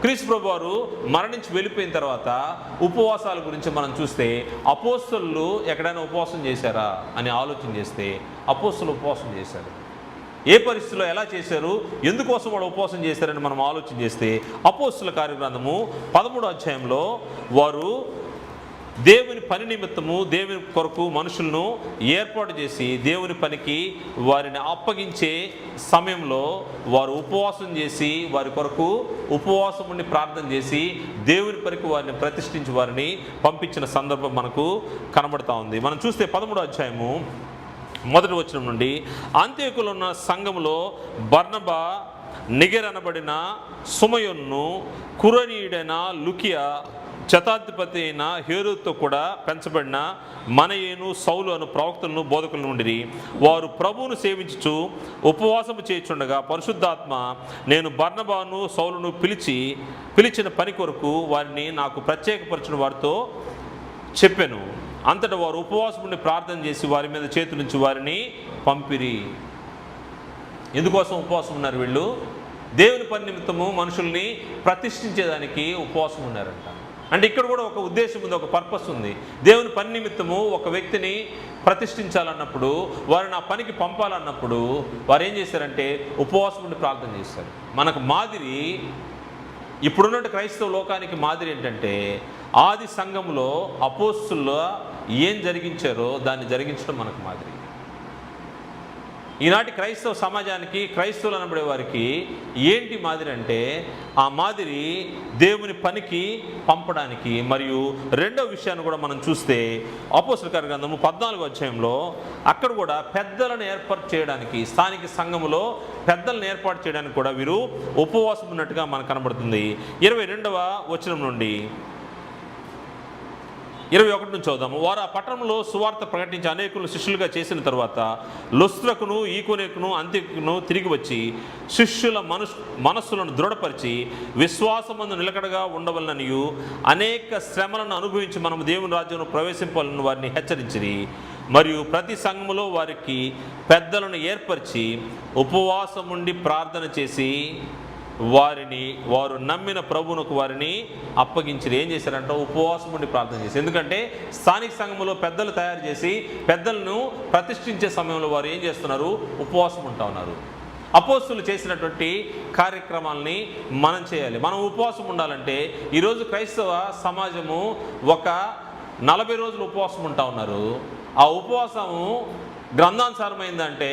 క్రీస్తు ప్రభు వారు మరణించి వెళ్ళిపోయిన తర్వాత ఉపవాసాల గురించి మనం చూస్తే అపోస్తులు ఎక్కడైనా ఉపవాసం చేశారా అని ఆలోచన చేస్తే అపోస్తులు ఉపవాసం చేశారు. ఏ పరిస్థితిలో ఎలా చేశారు? ఎందుకోసం వాడు ఉపవాసం చేశారని మనం ఆలోచన చేస్తే అపోస్తుల కార్యగ్రంథము పదమూడు అధ్యాయంలో వారు దేవుని పని నిమిత్తము దేవుని కొరకు మనుషులను ఏర్పాటు చేసి దేవుని పనికి వారిని అప్పగించే సమయంలో వారు ఉపవాసం చేసి వారి కొరకు ఉపవాసముని ప్రార్థన చేసి దేవుని పనికి వారిని ప్రతిష్ఠించి వారిని పంపించిన సందర్భం మనకు కనబడతా ఉంది. మనం చూస్తే పదమూడో అధ్యాయము మొదటి వచనం నుండి అంత్యకులు ఉన్న సంఘములో బర్నబ నిగరనబడిన సుమయొన్ను కురనీయుడైన లుకియా శతాధిపతి అయిన హేరుతో కూడా పెంచబడిన మనయేను సౌలు అను ప్రవక్తలను బోధకులను ఉండిరి. వారు ప్రభువును సేవించుచు ఉపవాసము చేయుచుండగా పరిశుద్ధాత్మ నేను బర్నబాను సౌలును పిలిచి పిలిచిన పని కొరకు వారిని నాకు ప్రత్యేకపరిచిన వారితో చెప్పాను. అంతటా వారు ఉపవాసం ప్రార్థన చేసి వారి మీద చేతి నుంచి వారిని పంపిరి. ఎందుకోసం ఉపవాసం ఉన్నారు వీళ్ళు? దేవుని పని నిమిత్తము మనుషుల్ని ప్రతిష్ఠించేదానికి ఉపవాసం ఉన్నారంట. అంటే ఇక్కడ కూడా ఒక ఉద్దేశం ఉంది ఒక పర్పస్ ఉంది. దేవుని పని నిమిత్తము ఒక వ్యక్తిని ప్రతిష్ఠించాలన్నప్పుడు వారిని ఆ పనికి పంపాలన్నప్పుడు వారు ఏం చేశారంటే ఉపవాసం ఉండి ప్రార్థన చేశారు. మనకు మాదిరి ఇప్పుడున్నట్టు క్రైస్తవ లోకానికి మాదిరి ఏంటంటే ఆది సంఘంలో అపోస్తుల్లో ఏం జరిగించారో దాన్ని జరిగించడం మనకు మాదిరి. ఈనాటి క్రైస్తవ సమాజానికి క్రైస్తవులు అనబడే వారికి ఏంటి మాదిరి అంటే ఆ మాదిరి దేవుని పనికి పంపడానికి మరియు రెండవ విషయాన్ని కూడా మనం చూస్తే అపోసల గ్రంథము పద్నాలుగు అధ్యాయంలో అక్కడ కూడా పెద్దలను ఏర్పాటు చేయడానికి స్థానిక సంఘములో పెద్దలను ఏర్పాటు చేయడానికి కూడా వీరు ఉపవాసం ఉన్నట్టుగా మనకు కనబడుతుంది. ఇరవై రెండవ వచనం నుండి ఇరవై ఒకటి నుంచి చదువుదాము. వారు ఆ పట్టణంలో సువార్త ప్రకటించి అనేకులు శిష్యులుగా చేసిన తర్వాత లుస్త్రకును ఈకోనేకును అంత్యకును తిరిగి వచ్చి శిష్యుల మనసు మనస్సులను దృఢపరిచి విశ్వాసమందు నిలకడగా ఉండవలననియు అనేక శ్రమలను అనుభవించి మనం దేవుని రాజ్యంలో ప్రవేశింపాలని వారిని హెచ్చరించిరి. మరియు ప్రతి సంఘములో వారికి పెద్దలను ఏర్పరిచి ఉపవాసం ఉండి ప్రార్థన చేసి వారిని వారు నమ్మిన ప్రభువునకు వారిని అప్పగించి ఏం చేశారంటే ఉపవాసం ఉండి ప్రార్థన చేసి ఎందుకంటే స్థానిక సంఘంలో పెద్దలు తయారు చేసి పెద్దలను ప్రతిష్ఠించే సమయంలో వారు ఏం చేస్తున్నారు? ఉపవాసం ఉంటా ఉన్నారు. అపోస్తులు చేసినటువంటి కార్యక్రమాల్ని మనం చేయాలి. మనం ఉపవాసం ఉండాలంటే ఈరోజు క్రైస్తవ సమాజము ఒక నలభై రోజులు ఉపవాసం ఉంటా ఉన్నారు. ఆ ఉపవాసము గ్రంథానుసారమైందంటే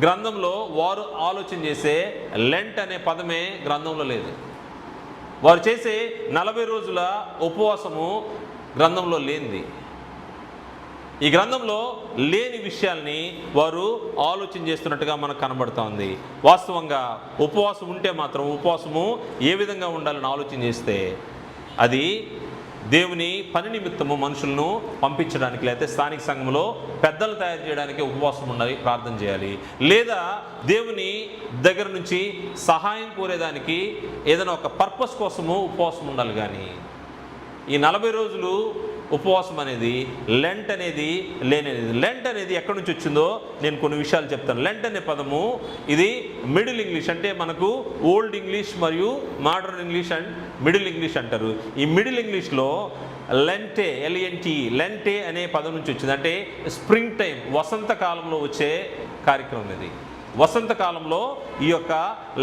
గ్రంథంలో వారు ఆలోచన చేసే లెంట్ అనే పదమే గ్రంథంలో లేదు. వారు చేసే నలభై రోజుల ఉపవాసము గ్రంథంలో లేనిది. ఈ గ్రంథంలో లేని విషయాల్ని వారు ఆలోచన చేస్తున్నట్టుగా మనకు కనబడుతూ ఉంది. వాస్తవంగా ఉపవాసం ఉంటే మాత్రం ఉపవాసము ఏ విధంగా ఉండాలని ఆలోచన చేస్తే అది దేవుని పని నిమిత్తము మనుషులను పంపించడానికి లేకపోతే స్థానిక సంఘంలో పెద్దలు తయారు చేయడానికి ఉపవాసం ఉండాలి ప్రార్థన చేయాలి. లేదా దేవుని దగ్గర నుంచి సహాయం కోరేదానికి ఏదైనా ఒక పర్పస్ కోసము ఉపవాసం ఉండాలి కానీ. ఈ నలభై రోజులు ఉపవాసం అనేది లెంట్ అనేది లేనేది లెంట్ అనేది ఎక్కడి నుంచి వచ్చిందో నేను కొన్ని విషయాలు చెప్తాను. లెంట్ అనే పదము ఇది మిడిల్ ఇంగ్లీష్ అంటే మనకు ఓల్డ్ ఇంగ్లీష్ మరియు modern English and middle English అంటారు. ఈ మిడిల్ ఇంగ్లీష్లో లెంటే ఎల్ఎన్టీ లెంటే అనే పదం నుంచి వచ్చింది. అంటే స్ప్రింగ్ టైం వసంతకాలంలో వచ్చే కార్యక్రమం ఇది. వసంతకాలంలో ఈ యొక్క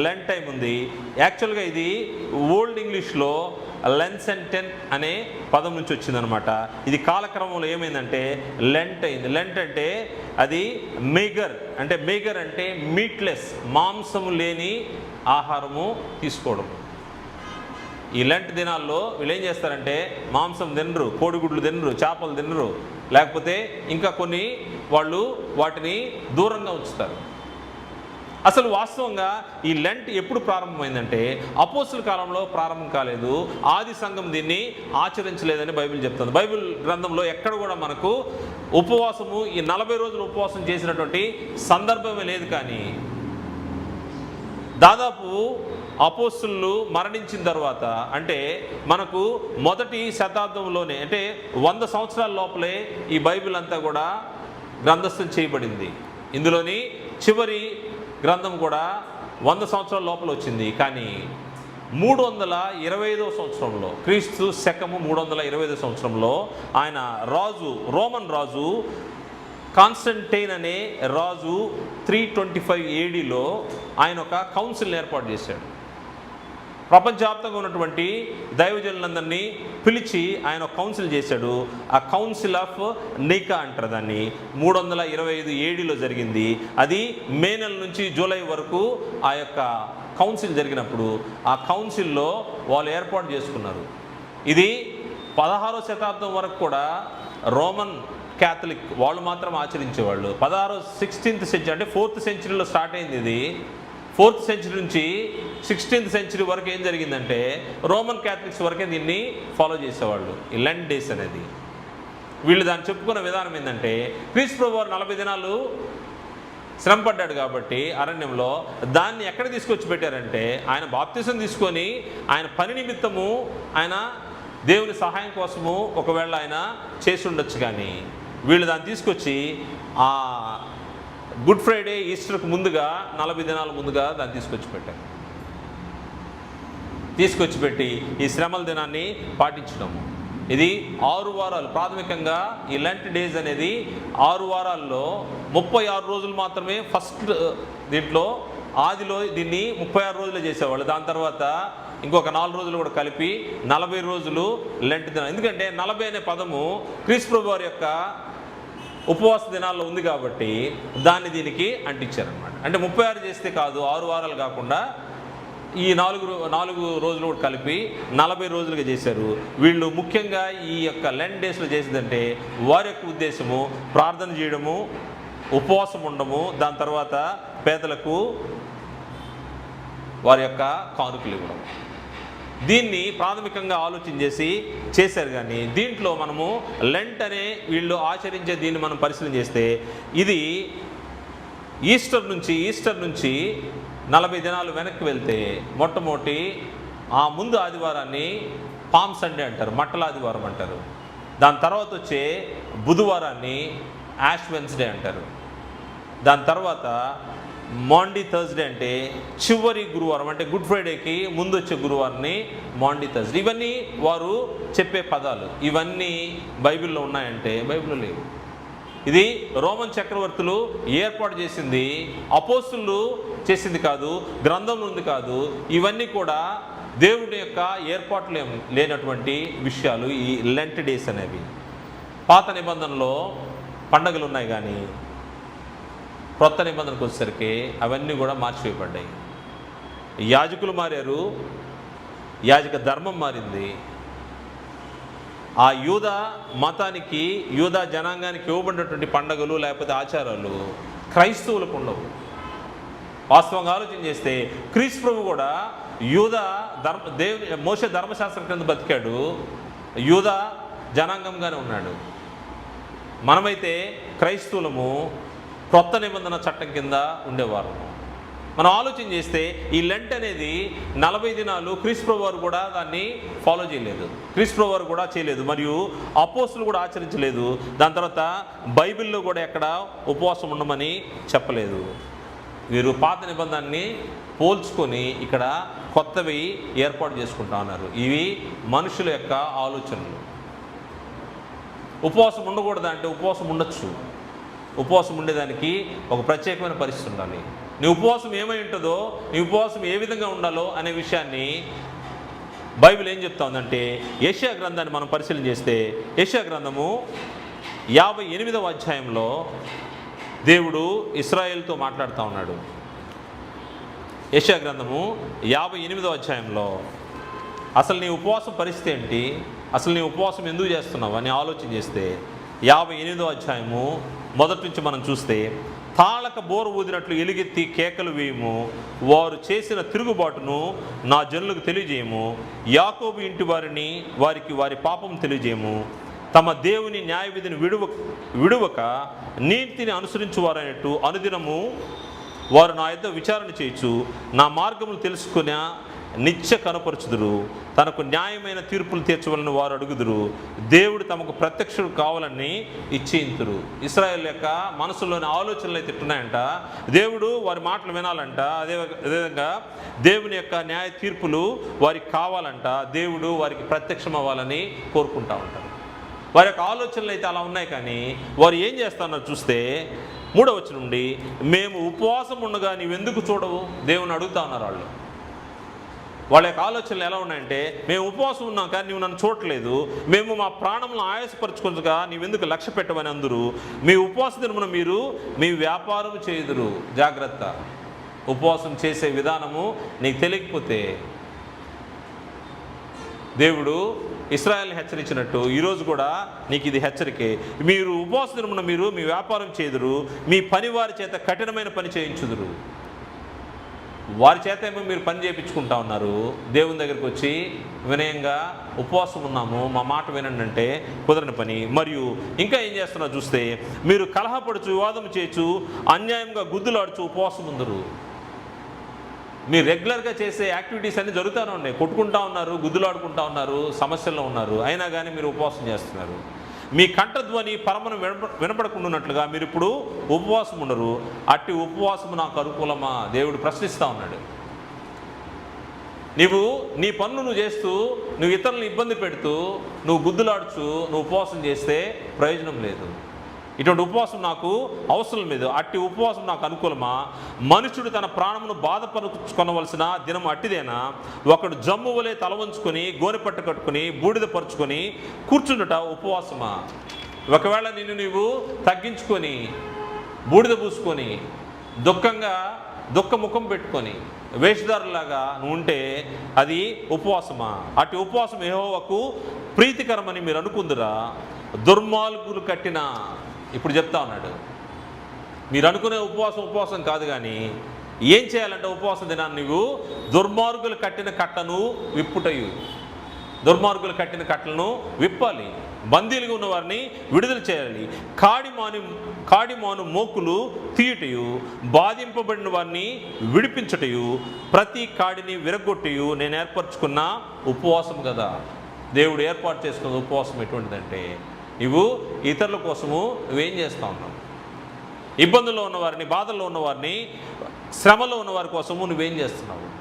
లెంట్ టైం ఉంది. యాక్చువల్గా ఇది ఓల్డ్ ఇంగ్లీష్లో లెన్స్ అండ్ టెన్ అనే పదం నుంచి వచ్చిందనమాట ఇది కాలక్రమంలో ఏమైందంటే లెంట్ అయింది. లెంట్ అంటే అది మేగర్ అంటే మేగర్ అంటే మీట్లెస్ మాంసము లేని ఆహారము తీసుకోవడం. ఈ లెంట్ దినాల్లో వీళ్ళు ఏం చేస్తారంటే మాంసం తినరు కోడిగుడ్లు తినరు చేపలు తినరు. లేకపోతే ఇంకా కొన్ని వాళ్ళు వాటిని దూరంగా ఉంచుతారు. అసలు వాస్తవంగా ఈ లెంట్ ఎప్పుడు ప్రారంభమైందంటే అపోస్తుల కాలంలో ప్రారంభం కాలేదు. ఆది సంఘం దీన్ని ఆచరించలేదని బైబిల్ చెప్తుంది. బైబిల్ గ్రంథంలో ఎక్కడ కూడా మనకు ఉపవాసము ఈ నలభై రోజులు ఉపవాసం చేసినటువంటి సందర్భమే లేదు కానీ దాదాపు అపోస్తులు మరణించిన తర్వాత అంటే మనకు మొదటి శతాబ్దంలోనే అంటే వంద సంవత్సరాల లోపలే ఈ బైబిల్ అంతా కూడా గ్రంథస్థం చేయబడింది. ఇందులోని చివరి గ్రంథం కూడా వంద సంవత్సరాల లోపల వచ్చింది. కానీ మూడు వందల ఇరవై ఐదో సంవత్సరంలో క్రీస్తు శకము మూడు వందల ఇరవై ఐదో సంవత్సరంలో ఆయన రాజు రోమన్ రాజు కాన్స్టంటైన్ అనే రాజు త్రీ ట్వంటీ ఫైవ్ ఏడీలో ఆయన ఒక కౌన్సిల్ ఏర్పాటు చేశాడు. ప్రపంచవ్యాప్తంగా ఉన్నటువంటి దైవజనులందరినీ పిలిచి ఆయన కౌన్సిల్ చేశాడు. ఆ కౌన్సిల్ ఆఫ్ నికా అంటారు దాన్ని. మూడు వందల ఇరవై ఐదు ఏడిలో జరిగింది. అది మే నెల నుంచి జూలై వరకు ఆ యొక్క కౌన్సిల్ జరిగినప్పుడు ఆ కౌన్సిల్లో వాళ్ళు ఏర్పాటు చేసుకున్నారు. ఇది పదహారో శతాబ్దం వరకు కూడా రోమన్ క్యాథలిక్ వాళ్ళు మాత్రం ఆచరించేవాళ్ళు. పదహారో సిక్స్టీన్త్ సెంచరీ అంటే ఫోర్త్ సెంచరీలో స్టార్ట్ అయింది ఇది. ఫోర్త్ సెంచరీ నుంచి సిక్స్టీన్త్ సెంచరీ వరకు ఏం జరిగిందంటే రోమన్ క్యాథలిక్స్ వరకే దీన్ని ఫాలో చేసేవాళ్ళు ఈ లెండ్ డేస్ అనేది. వీళ్ళు దాన్ని చెప్పుకున్న విధానం ఏంటంటే క్రీస్ ప్రభువారు నలభై దినాలు శ్రమ పడ్డాడు కాబట్టి అరణ్యంలో దాన్ని ఎక్కడ తీసుకొచ్చి పెట్టారంటే ఆయన బాప్తిసం తీసుకొని ఆయన పని నిమిత్తము ఆయన దేవుని సహాయం కోసము ఒకవేళ ఆయన చేసి ఉండొచ్చు కానీ వీళ్ళు దాన్ని తీసుకొచ్చి ఆ గుడ్ ఫ్రైడే ఈస్టర్కు ముందుగా నలభై దినాల ముందుగా దాన్ని తీసుకొచ్చి పెట్టారు తీసుకొచ్చి పెట్టి ఈ శ్రమల దినాన్ని పాటించడము ఇది ఆరు వారాలు. ప్రాథమికంగా ఈ లెంట్ డేస్ అనేది ఆరు వారాల్లో ముప్పై ఆరు రోజులు మాత్రమే ఫస్ట్ దీంట్లో ఆదిలో దీన్ని ముప్పై ఆరు రోజులు చేసేవాళ్ళు. దాని తర్వాత ఇంకొక నాలుగు రోజులు కూడా కలిపి నలభై రోజులు లెంట్ దినం. ఎందుకంటే నలభై అనే పదము క్రీస్తు ప్రభు వారి యొక్క ఉపవాస దినాల్లో ఉంది కాబట్టి దాన్ని దీనికి అంటించారనమాట అంటే ముప్పై ఆరు చేస్తే కాదు ఆరు వారాలు కాకుండా ఈ నాలుగు నాలుగు రోజులు కూడా కలిపి నలభై రోజులుగా చేశారు. వీళ్ళు ముఖ్యంగా ఈ యొక్క లెన్ డేస్లో చేసిందంటే వారి యొక్క ఉద్దేశము ప్రార్థన చేయడము ఉపవాసం ఉండము దాని తర్వాత పేదలకు వారి యొక్క కానుకలు ఇవ్వడం దీన్ని ప్రాథమికంగా ఆలోచన చేసి చేశారు కానీ దీంట్లో మనము లెంట్ అనే వీళ్ళు ఆచరించే దీన్ని మనం పరిశీలన చేస్తే ఇది ఈస్టర్ నుంచి ఈస్టర్ నుంచి నలభై దినాలు వెనక్కి వెళ్తే మొట్టమొదటి ఆ ముందు ఆదివారాన్ని పామ్ సండే అంటారు మట్టల ఆదివారం అంటారు. దాని తర్వాత వచ్చే బుధవారాన్ని యాష్ వెన్స్డే అంటారు. దాని తర్వాత మాండీ థర్స్డే అంటే చివరి గురువారం అంటే గుడ్ ఫ్రైడేకి ముందు వచ్చే గురువారాన్ని మాండీ థర్స్డే ఇవన్నీ వారు చెప్పే పదాలు. ఇవన్నీ బైబిల్లో ఉన్నాయంటే బైబిల్లో లేవు. ఇది రోమన్ చక్రవర్తులు ఏర్పాటు చేసింది అపోస్తులు చేసింది కాదు గ్రంథంలో ఉంది కాదు ఇవన్నీ కూడా దేవుడి యొక్క ఏర్పాట్లు లేనటువంటి విషయాలు ఈ లెంట్ డేస్ అనేవి. పాత నిబంధనలో పండగలు ఉన్నాయి కానీ క్రొత్త నిబంధనకు వచ్చేసరికి అవన్నీ కూడా మార్చివేయబడ్డాయి. యాజకులు మారారు యాజక ధర్మం మారింది. ఆ యూద మతానికి యూద జనాంగానికి ఇవ్వబడినటువంటి పండగలు లేకపోతే ఆచారాలు క్రైస్తవులకు ఉండవు. వాస్తవంగా ఆలోచన చేస్తే క్రీస్తు ప్రభు కూడా యూద ధర్మ దేవుని మోస ధర్మశాస్త్రం కింద బతికాడు యూద జనాంగంగానే ఉన్నాడు. మనమైతే క్రైస్తవులము క్రొత్త నిబంధన చట్టం కింద ఉండేవారు. మనం ఆలోచన చేస్తే ఈ లెంట్ అనేది నలభై దినాలు క్రీస్తు వారు కూడా దాన్ని ఫాలో చేయలేదు. క్రీస్తు వారు కూడా చేయలేదు. మరియు అపోస్తులు కూడా ఆచరించలేదు. దాని తర్వాత బైబిల్లో కూడా ఎక్కడ ఉపవాసం ఉండమని చెప్పలేదు. వీరు పాత నిబంధనని పోల్చుకొని ఇక్కడ కొత్తవి ఏర్పాటు చేసుకుంటా ఉన్నారు. ఇవి మనుషుల యొక్క ఆలోచనలు. ఉపవాసం ఉండకూడదంటే ఉపవాసం ఉండొచ్చు. ఉపవాసం ఉండేదానికి ఒక ప్రత్యేకమైన పరిస్థితి ఉండాలి. నీ ఉపవాసం ఏమై ఉంటుందో నీ ఉపవాసం ఏ విధంగా ఉండాలో అనే విషయాన్ని బైబిల్ ఏం చెప్తా ఉందంటే యెషయా గ్రంథాన్ని మనం పరిశీలన చేస్తే ఏషియా గ్రంథము యాభై ఎనిమిదవ అధ్యాయంలో దేవుడు ఇస్రాయేల్తో మాట్లాడుతూ ఉన్నాడు. ఏషియా గ్రంథము యాభై ఎనిమిదవ అధ్యాయంలో అసలు నీ ఉపవాసం పరిస్థితి ఏంటి? అసలు నీ ఉపవాసం ఎందుకు చేస్తున్నావు? అని ఆలోచన చేస్తే యాభై ఎనిమిదో అధ్యాయము. మొదటి నుంచి మనం చూస్తే తాళక బోరు ఊదినట్లు ఎలుగెత్తి కేకలు వేయము. వారు చేసిన తిరుగుబాటును నా జనులకు తెలియజేయము. యాకోబు ఇంటి వారిని వారికి వారి పాపం తెలియజేయము. తమ దేవుని న్యాయవిధిని విడువ విడువక నీతిని అనుసరించువారనేట్టు అనుదినము వారు నా యొద్ద విచారణ చేయొచ్చు నా మార్గములు తెలుసుకున్న నిత్య కనపరుచుదురు. తనకు న్యాయమైన తీర్పులు తీర్చవలని వారు అడుగుదురు. దేవుడు తమకు ప్రత్యక్షుడు కావాలని ఇచ్చేయింతురు. ఇస్రాయల్ యొక్క మనసులోని ఆలోచనలు అయితే ఇట్టున్నాయంట దేవుడు వారి మాటలు వినాలంట. అదే అదేవిధంగా దేవుని యొక్క న్యాయ తీర్పులు వారికి కావాలంట. దేవుడు వారికి ప్రత్యక్షం అవ్వాలని కోరుకుంటా ఉంటారు. వారి యొక్క ఆలోచనలు అయితే అలా ఉన్నాయి కానీ వారు ఏం చేస్తున్నారు చూస్తే మూడవ నుండి మేము ఉపవాసం ఉండగా నీవెందుకు చూడవు? దేవుని అడుగుతా ఉన్నారు వాళ్ళు. వాళ్ళ యొక్క ఆలోచనలు ఎలా ఉన్నాయంటే మేము ఉపవాసం ఉన్నాం కానీ నువ్వు నన్ను చూడట్లేదు. మేము మా ప్రాణంలో ఆయాసపరచుకుంటుగా నీవెందుకు లక్ష్య పెట్టమని అందరూ. మీ ఉపవాస దినమున మీరు మీ వ్యాపారం చేయుదురు. జాగ్రత్త. ఉపవాసం చేసే విధానము నీకు తెలియకపోతే దేవుడు ఇస్రాయల్ని హెచ్చరించినట్టు ఈరోజు కూడా నీకు ఇది హెచ్చరికే. మీరు ఉపవాస దినమున మీరు మీ వ్యాపారం చేదురు మీ పని వారి చేత కఠినమైన పని చేయించుదురు. వారి చేత ఏమో మీరు పని చేయించుకుంటా ఉన్నారు. దేవుని దగ్గరికి వచ్చి వినయంగా ఉపవాసం ఉన్నాము మా మాట వినండి అంటే కుదరని పని. మరియు ఇంకా ఏం చేస్తున్నారు చూస్తే మీరు కలహపడుచు వివాదం చేయొచ్చు అన్యాయంగా గుద్దులాడుచు ఉపవాసం ఉందరు. మీరు రెగ్యులర్గా చేసే యాక్టివిటీస్ అన్నీ జరుగుతూనే ఉన్నాయి. కొట్టుకుంటా ఉన్నారు గుద్దులాడుకుంటా ఉన్నారు సమస్యల్లో ఉన్నారు. అయినా కానీ మీరు ఉపవాసం చేస్తున్నారు. మీ కంఠధ్వని పరమను వినప వినపడకుండా మీరు ఇప్పుడు ఉపవాసం ఉండరు అట్టి ఉపవాసము నాకు అనుకూలమా? దేవుడు ప్రశ్నిస్తూ ఉన్నాడు. నీవు నీ పనులు నువ్వు చేస్తూ నువ్వు ఇతరులను ఇబ్బంది పెడుతూ నువ్వు గుద్దులాడుచు నువ్వు ఉపవాసం చేస్తే ప్రయోజనం లేదు. ఇటువంటి ఉపవాసం నాకు అవసరం లేదు. అట్టి ఉపవాసం నాకు అనుకూలమా? మనుషుడు తన ప్రాణమును బాధపరుచుకొనవలసిన దినం అట్టిదేనా? ఒకడు జమ్ము వలె తల వంచుకొని గోనెపట్ట కట్టుకొని బూడిద పరుచుకొని కూర్చుండుట ఉపవాసమా? ఒకవేళ నిన్ను నీవు తగ్గించుకొని బూడిద పూసుకొని దుఃఖంగా దుఃఖ ముఖం పెట్టుకొని వేషధారులాగా నువ్వు ఉంటే అది ఉపవాసమా? అటు ఉపవాసం ఏహోవకు ప్రీతికరమని మీరు అనుకుందురా? దుర్మార్గులు కట్టిన ఇప్పుడు చెప్తా ఉన్నాడు. మీరు అనుకునే ఉపవాసం ఉపవాసం కాదు కానీ ఏం చేయాలంటే ఉపవాసం దినాన్ని నువ్వు దుర్మార్గులు కట్టిన కట్టను విప్పుటయు. దుర్మార్గులు కట్టిన కట్టలను విప్పాలి. బందీలుగా ఉన్న వారిని విడుదల చేయాలి. కాడిమాని కాడిమాను మోకులు తీయుటయు బాధింపబడిన వారిని విడిపించుటయు ప్రతి కాడిని విరగొట్టయు నేను ఏర్పరచుకున్న ఉపవాసం కదా. దేవుడు ఏర్పాటు చేసుకున్న ఉపవాసం ఎటువంటిదంటే నువ్వు ఇతరుల కోసము నువ్వేం చేస్తూ ఉన్నావు? ఇబ్బందుల్లో ఉన్నవారిని బాధల్లో ఉన్నవారిని శ్రమలో ఉన్నవారి కోసము నువ్వేం చేస్తున్నావు?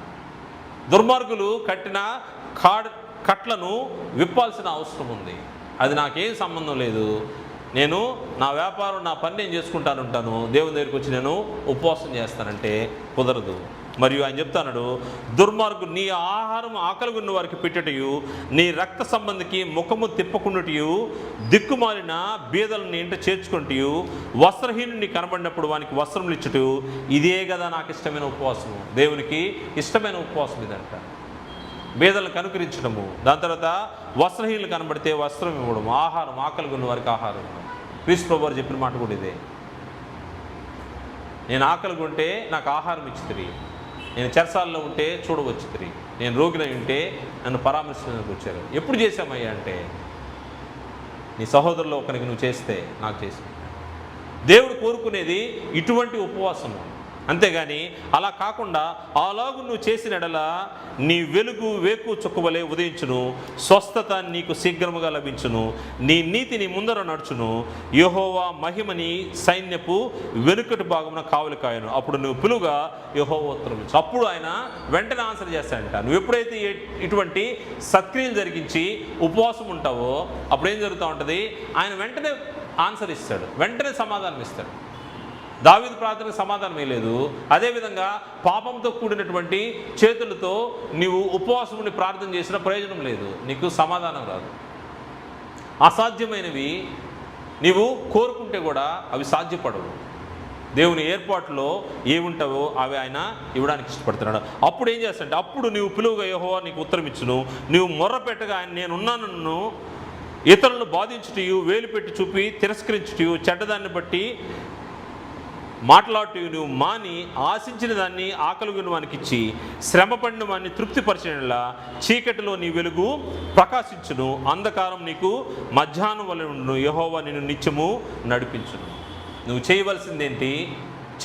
దుర్మార్గులు కట్టిన కాడ్ కట్లను విప్పాల్సిన అవసరం ఉంది. అది నాకేం సంబంధం లేదు. నేను నా వ్యాపారం నా పని నేను చేసుకుంటాను ఉంటాను దేవుని దగ్గరికి వచ్చి నేను ఉపవాసం చేస్తానంటే కుదరదు. మరియు ఆయన చెప్తాడు దుర్మార్గు నీ ఆహారం ఆకలిగున్న వారికి పెట్టుటయు నీ రక్త సంబంధికి ముఖము తిప్పకుండాటయు దిక్కుమాలిన బీదలను ఇంట చేర్చుకుంటూ వస్త్రహీనుని కనబడినప్పుడు వానికి వస్త్రములు ఇచ్చుటూ ఇదే కదా నాకు ఇష్టమైన ఉపవాసం దేవునికి ఇష్టమైన ఉపవాసం ఇదంట. బీదలను కనుకరించడము. దాని తర్వాత వస్త్రహీనులు కనబడితే వస్త్రం ఇవ్వడం ఆహారం ఆకలిగున్న వారికి ఆహారం క్రీస్తు ప్రభు చెప్పిన మాట కూడా ఇదే. నేను ఆకలి ఉంటే నాకు ఆహారం ఇచ్చితిరి నేను చెరసాల్లో ఉంటే చూడవచ్చు తిరిగి నేను రోగినై ఉంటే నన్ను పరామర్శించడానికి వచ్చారు. ఎప్పుడు చేశామయ్యా అంటే నీ సహోదరులో ఒకరికి నువ్వు చేస్తే నాకు చేసి దేవుడు కోరుకునేది ఇటువంటి ఉపవాసము. అంతేగాని అలా కాకుండా అలాగు నువ్వు చేసిన ఎడల నీ వెలుగు వేకు చుక్కవలే ఉదయించును స్వస్థత నీకు శీఘ్రముగా లభించును నీ నీతిని ముందర నడుచును యహోవా మహిమని సైన్యపు వెనుకటి భాగమున కావలి కాయను అప్పుడు నువ్వు పిలుగా యహోవా ఉత్తరం అప్పుడు ఆయన వెంటనే ఆన్సర్ చేస్తాడంట. నువ్వు ఎప్పుడైతే ఇటువంటి సత్క్రియలు జరిగించి ఉపవాసం ఉంటావో అప్పుడు ఏం జరుగుతూ ఉంటుంది? ఆయన వెంటనే ఆన్సర్ ఇస్తాడు. వెంటనే సమాధానం ఇస్తాడు. దావిద ప్రార్థనకు సమాధానం లేదు. అదేవిధంగా పాపంతో కూడినటువంటి చేతులతో నీవు ఉపవాసముని ప్రార్థన చేసిన ప్రయోజనం లేదు. నీకు సమాధానం రాదు. అసాధ్యమైనవి నీవు కోరుకుంటే కూడా అవి సాధ్యపడవు. దేవుని ఏర్పాటులో ఏముంటావో అవి ఆయన ఇవ్వడానికి ఇష్టపడుతున్నాడు. అప్పుడు ఏం చేస్తాడంటే అప్పుడు నీవు పిలువుగా యహో నీకు ఉత్తరం ఇచ్చును. నీవు మొర్ర పెట్టగా ఆయన నేనున్నాను ఇతరులను బాధించుటయు వేలు పెట్టి చూపి తిరస్కరించుటయు చెడ్డదాన్ని బట్టి మాట్లాడుటను నువ్వు మాని ఆశించిన దాన్ని ఆకలిగిన వానికిచ్చి శ్రమపడిన వాడిని తృప్తిపరిచినలా చీకటిలో నీ వెలుగు ప్రకాశించును. అంధకారం నీకు మధ్యాహ్నం వల్ల ఉండును. యహోవా నిన్ను నిత్యము నడిపించును. నువ్వు చేయవలసిందేంటి?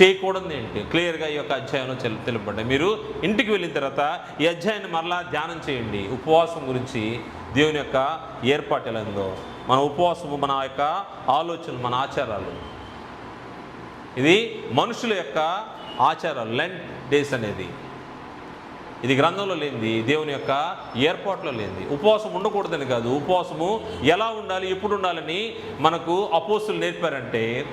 చేయకూడదు ఏంటి క్లియర్గా ఈ యొక్క అధ్యాయంలో తెలు తెలుపబడ్డాయి. మీరు ఇంటికి వెళ్ళిన తర్వాత ఈ అధ్యాయాన్ని మరలా ధ్యానం చేయండి. ఉపవాసం గురించి దేవుని యొక్క ఏర్పాటు ఎలా ఉందో. మన ఉపవాసము మన యొక్క ఆలోచనలు మన ఆచారాలు. ఇది మనుషుల యొక్క ఆచారాలు లెంట్ డేస్ అనేది. ఇది గ్రంథంలో లేనిది దేవుని యొక్క ఏర్పాట్లో లేనిది. ఉపవాసం ఉండకూడదని కాదు ఉపవాసము ఎలా ఉండాలి ఎప్పుడు ఉండాలని మనకు అపోస్తులు నేర్పారంటే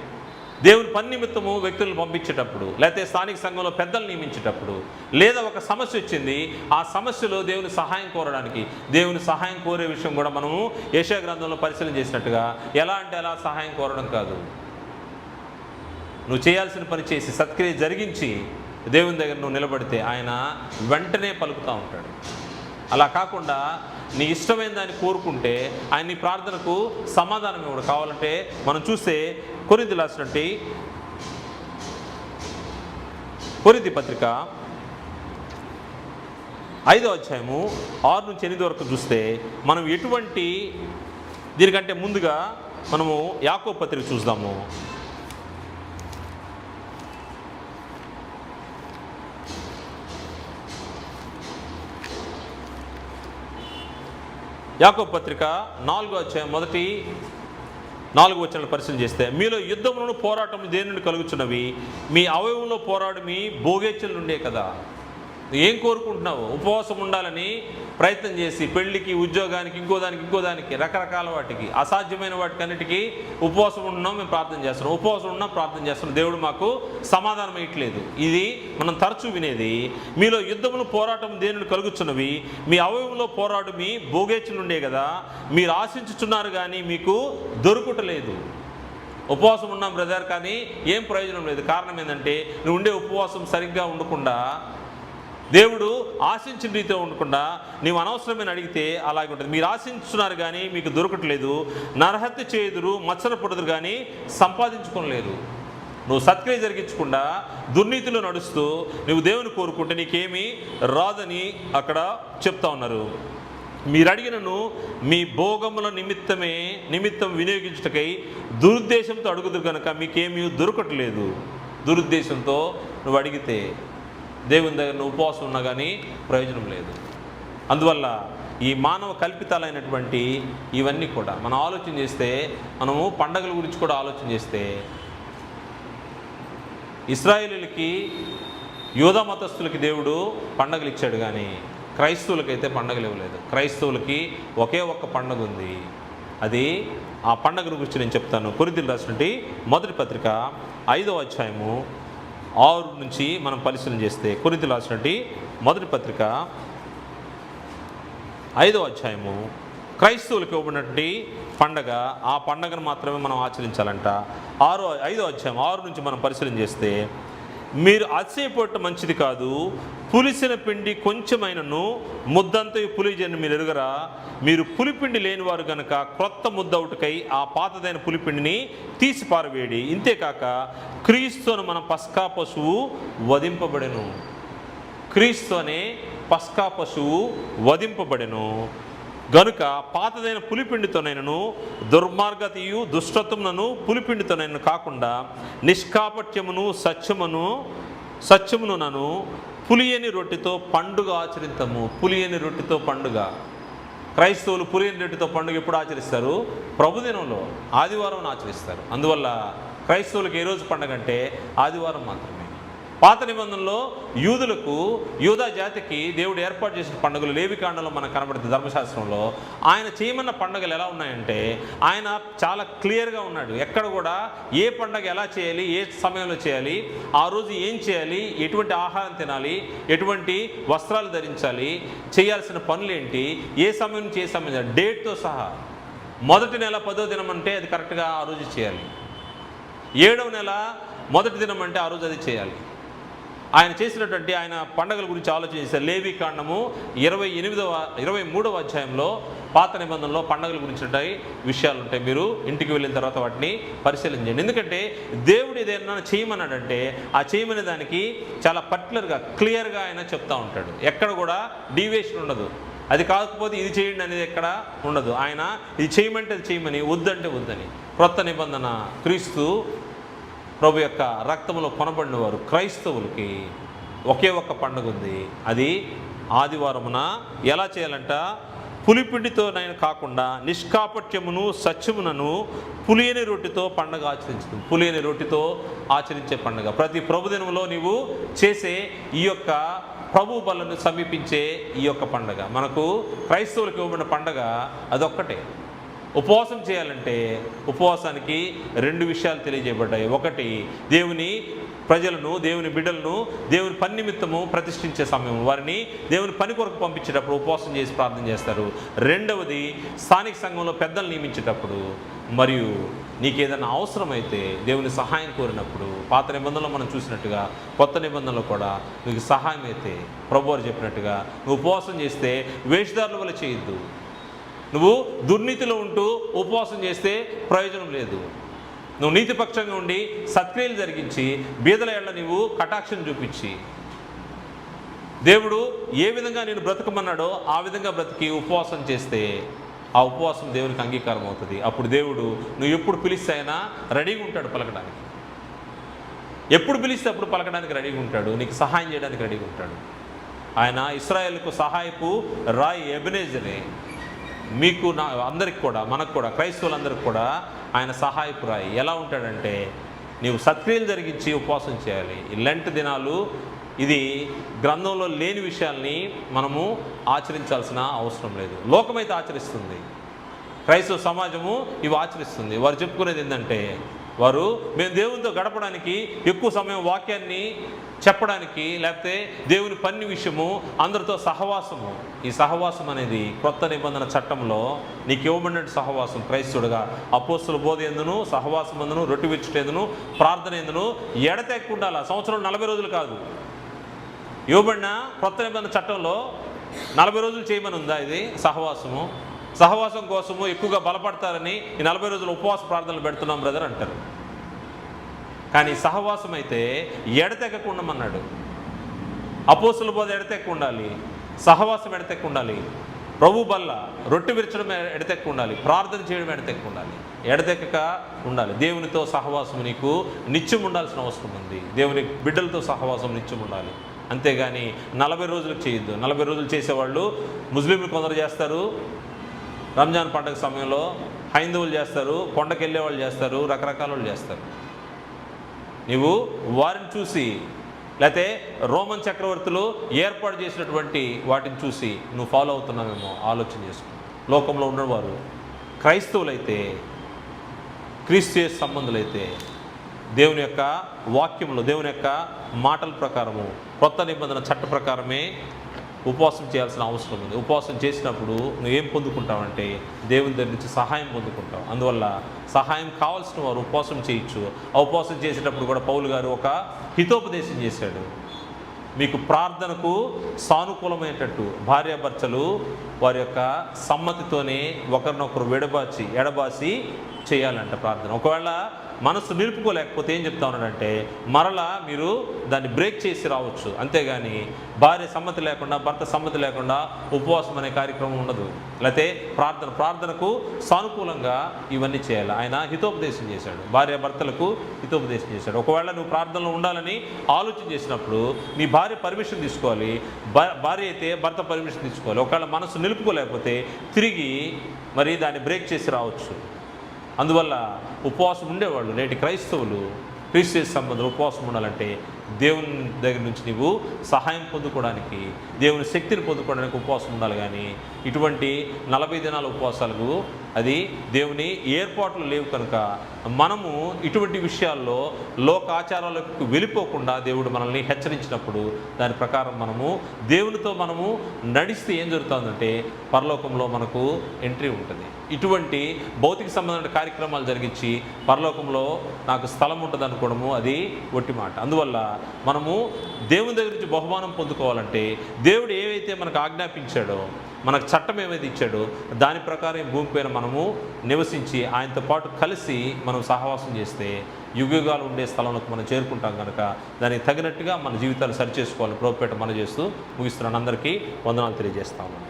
దేవుని పని నిమిత్తము వ్యక్తులను పంపించేటప్పుడు లేకపోతే స్థానిక సంఘంలో పెద్దలు నియమించేటప్పుడు లేదా ఒక సమస్య వచ్చింది ఆ సమస్యలో దేవుని సహాయం కోరడానికి దేవుని సహాయం కోరే విషయం కూడా మనము యశా గ్రంథంలో పరిశీలన చేసినట్టుగా ఎలా అంటే ఎలా సహాయం కోరడం కాదు. నువ్వు చేయాల్సిన పని చేసి సత్క్రియ జరిగించి దేవుని దగ్గర నువ్వు నిలబడితే ఆయన వెంటనే పలుకుతూ ఉంటాడు. అలా కాకుండా నీ ఇష్టమైన దాన్ని కోరుకుంటే ఆయన నీ ప్రార్థనకు సమాధానం ఇవ్వడు. కావాలంటే మనం చూస్తే కొరింది రాసినట్టు కొరింది పత్రిక ఐదో అధ్యాయము ఆరు నుంచి ఎనిమిది వరకు చూస్తే మనం ఎటువంటి దీనికంటే ముందుగా మనము యాకో పత్రిక చూద్దాము. యాకో పత్రిక నాలుగో అధ్యాయం మొదటి నాలుగు వచ్చిన పరిశీలన చేస్తే మీలో యుద్ధములను పోరాటం దేని నుండి కలుగుతున్నవి మీ అవయవంలో పోరాడు మీ భోగేచ్ఛల నుండే కదా. ఏం కోరుకుంటున్నావు? ఉపవాసం ఉండాలని ప్రయత్నం చేసి పెళ్ళికి ఉద్యోగానికి ఇంకో దానికి ఇంకో దానికి రకరకాల వాటికి అసాధ్యమైన వాటికి అన్నిటికీ ఉపవాసం ఉన్నాం మేము ప్రార్థన చేస్తున్నాం. ఉపవాసం ఉన్నాం ప్రార్థన చేస్తున్నాం. దేవుడు మాకు సమాధానం ఇవ్వట్లేదు ఇది మనం తరచూ వినేది మీలో యుద్ధములు పోరాటం దేనిని కలుగుచున్నవి? మీ అవయవంలో పోరాడు మీ భోగేచ్చులుండే కదా. మీరు ఆశించుచున్నారు కానీ మీకు దొరుకుటలేదు. ఉపవాసం ఉన్నాం బ్రదర్ కానీ ఏం ప్రయోజనం లేదు. కారణం ఏంటంటే నువ్వు ఉండే ఉపవాసం సరిగ్గా ఉండకుండా దేవుడు ఆశించిన రీతిలో ఉండకుండా నీవు అనవసరమైన అడిగితే అలాగే ఉంటుంది. మీరు ఆశించున్నారు కానీ మీకు దొరకట్లేదు. నరహత్య చేదురు మచ్చర పడుదురు కానీ సంపాదించుకోలేరు నువ్వు సత్క్రియ జరిగించకుండా దుర్నీతిలో నడుస్తూ నువ్వు దేవుని కోరుకుంటే నీకేమీ రాదని అక్కడ చెప్తా ఉన్నారు. మీరు అడిగినను మీ భోగముల నిమిత్తమే నిమిత్తం వినియోగించుటకై దురుద్దేశంతో అడుగుదురు కనుక మీకేమీ దొరకట్లేదు. దురుద్దేశంతో నువ్వు అడిగితే దేవుని దగ్గర ఉపవాసం ఉన్నా కానీ ప్రయోజనం లేదు. అందువల్ల ఈ మానవ కల్పితాలైనటువంటి ఇవన్నీ కూడా మనం ఆలోచన చేస్తే మనము పండగల గురించి కూడా ఆలోచన చేస్తే ఇస్రాయేలీలకి యూధ మతస్థులకి దేవుడు పండగలు ఇచ్చాడు కానీ క్రైస్తవులకైతే పండగలు ఇవ్వలేదు. క్రైస్తవులకి ఒకే ఒక్క పండగ ఉంది. అది ఆ పండగ గురించి నేను చెప్తాను. కొరిదిలు రాసినటువంటి మొదటి పత్రిక ఐదవ అధ్యాయము ఆరు నుంచి మనం పరిశీలన చేస్తే కొరింతలు రాసినటువంటి మొదటి పత్రిక ఐదో అధ్యాయము. క్రైస్తవులకు ఇవ్వబడినటువంటి పండగ ఆ పండగను మాత్రమే మనం ఆచరించాలంట. ఆరో ఐదో అధ్యాయం ఆరు నుంచి మనం పరిశీలన చేస్తే మీరు అతిశయపడటం మంచిది కాదు. పులిసిన పిండి కొంచెమైనను ముద్దంతయు పులిజని మీరు ఎరుగరా. మీరు పులిపిండి లేనివారు గనక క్రొత్త ముద్దవుటకై ఆ పాతదైన పులిపిండిని తీసి పారవేడి. ఇంతేకాక క్రీస్తును మన పస్కా పశువు వధింపబడెను. క్రీస్తు అనే పస్కా పశువు వధింపబడెను. గనుక పాతదైన పులిపిండితోనైనను దుర్మార్గతయు దుష్టత్వములను పులిపిండితోనైనను కాకుండా నిష్కాపట్యమును సత్యమును సత్యమును నను పులియని రొట్టెతో పండుగ ఆచరితము. పులియని రొట్టెతో పండుగ. క్రైస్తవులు పులియని రొట్టెతో పండుగ ఎప్పుడు ఆచరిస్తారు? ప్రభుదినంలో ఆదివారం ఆచరిస్తారు. అందువల్ల క్రైస్తవులకు ఏ రోజు పండుగ అంటే ఆదివారం మాత్రమే. పాత నిబంధనలో యూదులకు యూదా జాతికి దేవుడు ఏర్పాటు చేసిన పండుగలు లేవికాండంలో మనకు కనబడుతుంది ధర్మశాస్త్రంలో. ఆయన చేయమన్న పండుగలు ఎలా ఉన్నాయంటే ఆయన చాలా క్లియర్గా ఉన్నాడు. ఎక్కడ కూడా ఏ పండగ ఎలా చేయాలి ఏ సమయంలో చేయాలి ఆ రోజు ఏం చేయాలి ఎటువంటి ఆహారం తినాలి ఎటువంటి వస్త్రాలు ధరించాలి చేయాల్సిన పనులు ఏంటి ఏ సమయం నుంచి ఏ సమయం డేట్తో సహా. మొదటి నెల పదో దినం అంటే అది కరెక్ట్గా ఆ రోజు చేయాలి. ఏడవ నెల మొదటి దినం అంటే ఆ రోజు అది చేయాలి. ఆయన చేసినటువంటి ఆయన పండగల గురించి ఆలోచన చేశారు లేవి కాండము ఇరవై ఎనిమిదవ ఇరవై మూడవ అధ్యాయంలో పాత నిబంధనలో పండగల గురించి ఉంటాయి విషయాలు ఉంటాయి. మీరు ఇంటికి వెళ్ళిన తర్వాత వాటిని పరిశీలన చేయండి ఎందుకంటే దేవుడు ఏదైనా చేయమన్నాడంటే ఆ చేయమనే దానికి చాలా పర్టికులర్గా క్లియర్గా ఆయన చెప్తా ఉంటాడు. ఎక్కడ కూడా డీవియేషన్ ఉండదు. అది కాకపోతే ఇది చేయండి అనేది ఎక్కడ ఉండదు. ఆయన ఇది చేయమంటే అది చేయమని వద్దంటే వద్దని. క్రొత్త నిబంధన క్రీస్తు ప్రభు యొక్క రక్తంలో కొనబడిన వారు క్రైస్తవులకి ఒకే ఒక్క పండుగ ఉంది. అది ఆదివారమున ఎలా చేయాలంట? పులిపిండితోనైనా కాకుండా నిష్కాపట్యమును సత్యమునను పులియని రొట్టెతో పండగ ఆచరించుతుంది పులియని రొట్టెతో ఆచరించే పండుగ. ప్రతి ప్రభుదినంలో నీవు చేసే ఈ యొక్క ప్రభు బలను సమీపించే ఈ యొక్క పండగ. మనకు క్రైస్తవులకు ఇవ్వబడిన పండగ అదొక్కటే. ఉపవాసం చేయాలంటే ఉపవాసానికి రెండు విషయాలు తెలియజేయబడ్డాయి. ఒకటి దేవుని ప్రజలను దేవుని బిడ్డలను దేవుని పని నిమిత్తము ప్రతిష్ఠించే సమయం. వారిని దేవుని పని కొరకు పంపించేటప్పుడు ఉపవాసం చేసి ప్రార్థన చేస్తారు. రెండవది స్థానిక సంఘంలో పెద్దలు నియమించేటప్పుడు మరియు నీకు ఏదైనా అవసరమైతే దేవుని సహాయం కోరినప్పుడు పాత నిబంధనలో మనం చూసినట్టుగా కొత్త నిబంధనలో కూడా నీకు సహాయం అయితే ప్రభువారు చెప్పినట్టుగా నువ్వు ఉపవాసం చేస్తే వేషధారుల వల్ల చేయొద్దు. నువ్వు దుర్నీతిలో ఉంటూ ఉపవాసం చేస్తే ప్రయోజనం లేదు. నువ్వు నీతిపక్షంగా ఉండి సత్క్రియలు జరిగించి బీదల ఏళ్ళ నీవు కటాక్షం చూపించి దేవుడు ఏ విధంగా నేను బ్రతకమన్నాడో ఆ విధంగా బ్రతికి ఉపవాసం చేస్తే ఆ ఉపవాసం దేవునికి అంగీకారం అవుతుంది. అప్పుడు దేవుడు నువ్వు ఎప్పుడు పిలిస్తే అయినా రెడీగా ఉంటాడు పలకడానికి. ఎప్పుడు పిలిస్తే అప్పుడు పలకడానికి రెడీగా ఉంటాడు. నీకు సహాయం చేయడానికి రెడీగా ఉంటాడు. ఆయన ఇస్రాయేల్కు సహాయపు రాయ్ ఎబినేజరే. మీకు నా అందరికి కూడా మనకు కూడా క్రైస్తవులందరికి కూడా ఆయన సహాయపురాయి ఎలా ఉంటాడంటే నీవు సత్క్రియలు జరిగించి ఉపవాసం చేయాలి. ఈ లెంట్ దినాలు ఇది గ్రంథంలో లేని విషయాల్ని మనము ఆచరించాల్సిన అవసరం లేదు. లోకమైతే ఆచరిస్తుంది. క్రైస్తవ సమాజము ఇవి ఆచరిస్తుంది. వారు చెప్పుకునేది ఏంటంటే వారు మేము దేవునితో గడపడానికి ఎక్కువ సమయం వాక్యాన్ని చెప్పడానికి లేకపోతే దేవుని పని విషయము అందరితో సహవాసము. ఈ సహవాసం అనేది కొత్త నిబంధన చట్టంలో నీకు ఇవ్వబడిన సహవాసం క్రైస్తుడుగా అపోస్తుల బోధ ఎందును సహవాసం ఎందును రొట్టి విచ్చుటేందును ప్రార్థన ఎందును ఎడతెక్కుండాల సంవత్సరం నలభై రోజులు కాదు. ఇవ్వబడిన కొత్త నిబంధన చట్టంలో నలభై రోజులు చేయమని ఉందా ఇది? సహవాసము. సహవాసం కోసము ఎక్కువగా బలపడతారని ఈ నలభై రోజులు ఉపవాస ప్రార్థనలు పెడుతున్నాం బ్రదర్ అంటారు. కానీ సహవాసం అయితే ఎడతెగకుండమన్నాడు. అపోసుల బోధ ఎడతెక్కు ఉండాలి సహవాసం ఎడతెక్కు ఉండాలి ప్రభు బల్ల రొట్టె విరచడం ఎడతెక్కు ఉండాలి ప్రార్థన చేయడం ఎడతెక్కు ఉండాలి ఎడతెక్కక ఉండాలి. దేవునితో సహవాసం నీకు నిత్యం ఉండాల్సిన అవసరం ఉంది. దేవుని బిడ్డలతో సహవాసం నిత్యం ఉండాలి. అంతేగాని నలభై రోజులకు చేయొద్దు. నలభై రోజులు చేసేవాళ్ళు ముస్లింలు కొందరు చేస్తారు. రంజాన్ పండుగ సమయంలో హైందవులు చేస్తారు. కొండకెళ్ళే వాళ్ళు చేస్తారు. రకరకాల వాళ్ళు చేస్తారు. నీవు వారిని చూసి లేకపోతే రోమన్ చక్రవర్తులు ఏర్పాటు చేసినటువంటి వాటిని చూసి నువ్వు ఫాలో అవుతున్నావేమో ఆలోచన చేసుకో. లోకంలో ఉన్నవారు క్రైస్తవులైతే క్రీస్తు సంబంధులైతే దేవుని యొక్క వాక్యంలో దేవుని యొక్క మాటల ప్రకారము కొత్త నిబంధన చట్ట ప్రకారమే ఉపవాసం చేయాల్సిన అవసరం ఉంది. ఉపవాసం చేసినప్పుడు నువ్వు ఏం పొందుకుంటావంటే దేవుని దగ్గర నుంచి సహాయం పొందుకుంటావు. అందువల్ల సహాయం కావాల్సిన వారు ఉపవాసం చేయొచ్చు. ఆ ఉపవాసం చేసేటప్పుడు కూడా పౌలు గారు ఒక హితోపదేశం చేశాడు. మీకు ప్రార్థనకు సానుకూలమైనట్టు భార్యాభర్తలు వారి యొక్క సమ్మతితోనే ఒకరినొకరు విడబాచి ఎడబాసి చేయాలంట ప్రార్థన. ఒకవేళ మనసు నిలుపుకోలేకపోతే ఏం చెప్తా ఉన్నాడంటే మరలా మీరు దాన్ని బ్రేక్ చేసి రావచ్చు. అంతేగాని భార్య సమ్మతి లేకుండా భర్త సమ్మతి లేకుండా ఉపవాసం అనే కార్యక్రమం ఉండదు. లేకపోతే ప్రార్థన ప్రార్థనకు సానుకూలంగా ఇవన్నీ చేయాలి. ఆయన హితోపదేశం చేశాడు. భార్య భర్తలకు హితోపదేశం చేశాడు. ఒకవేళ నువ్వు ప్రార్థనలో ఉండాలని ఆలోచన చేసినప్పుడు నీ భార్య పర్మిషన్ తీసుకోవాలి. భార్య అయితే భర్త పర్మిషన్ తీసుకోవాలి. ఒకవేళ మనసు నిలుపుకోలేకపోతే తిరిగి మరి దాన్ని బ్రేక్ చేసి రావచ్చు. అందువల్ల ఉపవాసం ఉండేవాళ్ళు నేటి క్రైస్తవులు క్రీస్తు సంబంధం ఉపవాసం ఉండాలంటే దేవుని దగ్గర నుంచి నీవు సహాయం పొందుకోవడానికి దేవుని శక్తిని పొందుకోవడానికి ఉపవాసం ఉండాలి కానీ ఇటువంటి నలభై దినాల ఉపవాసాలకు అది దేవుని ఏర్పాట్లు లేవు కనుక మనము ఇటువంటి విషయాల్లో లోకాచారాలకు వెళ్ళిపోకుండా దేవుడు మనల్ని హెచ్చరించినప్పుడు దాని ప్రకారం మనము దేవునితో మనము నడిస్తే ఏం జరుగుతుందంటే పరలోకంలో మనకు ఎంట్రీ ఉంటుంది. ఇటువంటి భౌతిక సంబంధమైన కార్యక్రమాలు జరిగించి పరలోకంలో నాకు స్థలం ఉంటుంది అనుకోవడము అది ఒట్టి మాట అందువల్ల మనము దేవుని దగ్గర నుంచి బహుమానం పొందుకోవాలంటే దేవుడు ఏవైతే మనకు ఆజ్ఞాపించాడో మనకు చట్టం ఏమైతే ఇచ్చాడో దాని ప్రకారం ఈ భూమిపైన మనము నివసించి ఆయనతో పాటు కలిసి మనం సహవాసం చేస్తే యుగయుగాలు ఉండే స్థలంలోకి మనం చేరుకుంటాం కనుక దానికి తగినట్టుగా మన జీవితాలు సరిచేసుకోవాలి ప్రోపేట మనం చేస్తూ ముగిస్తున్నాను. అందరికీ వందనాలు తెలియజేస్తాము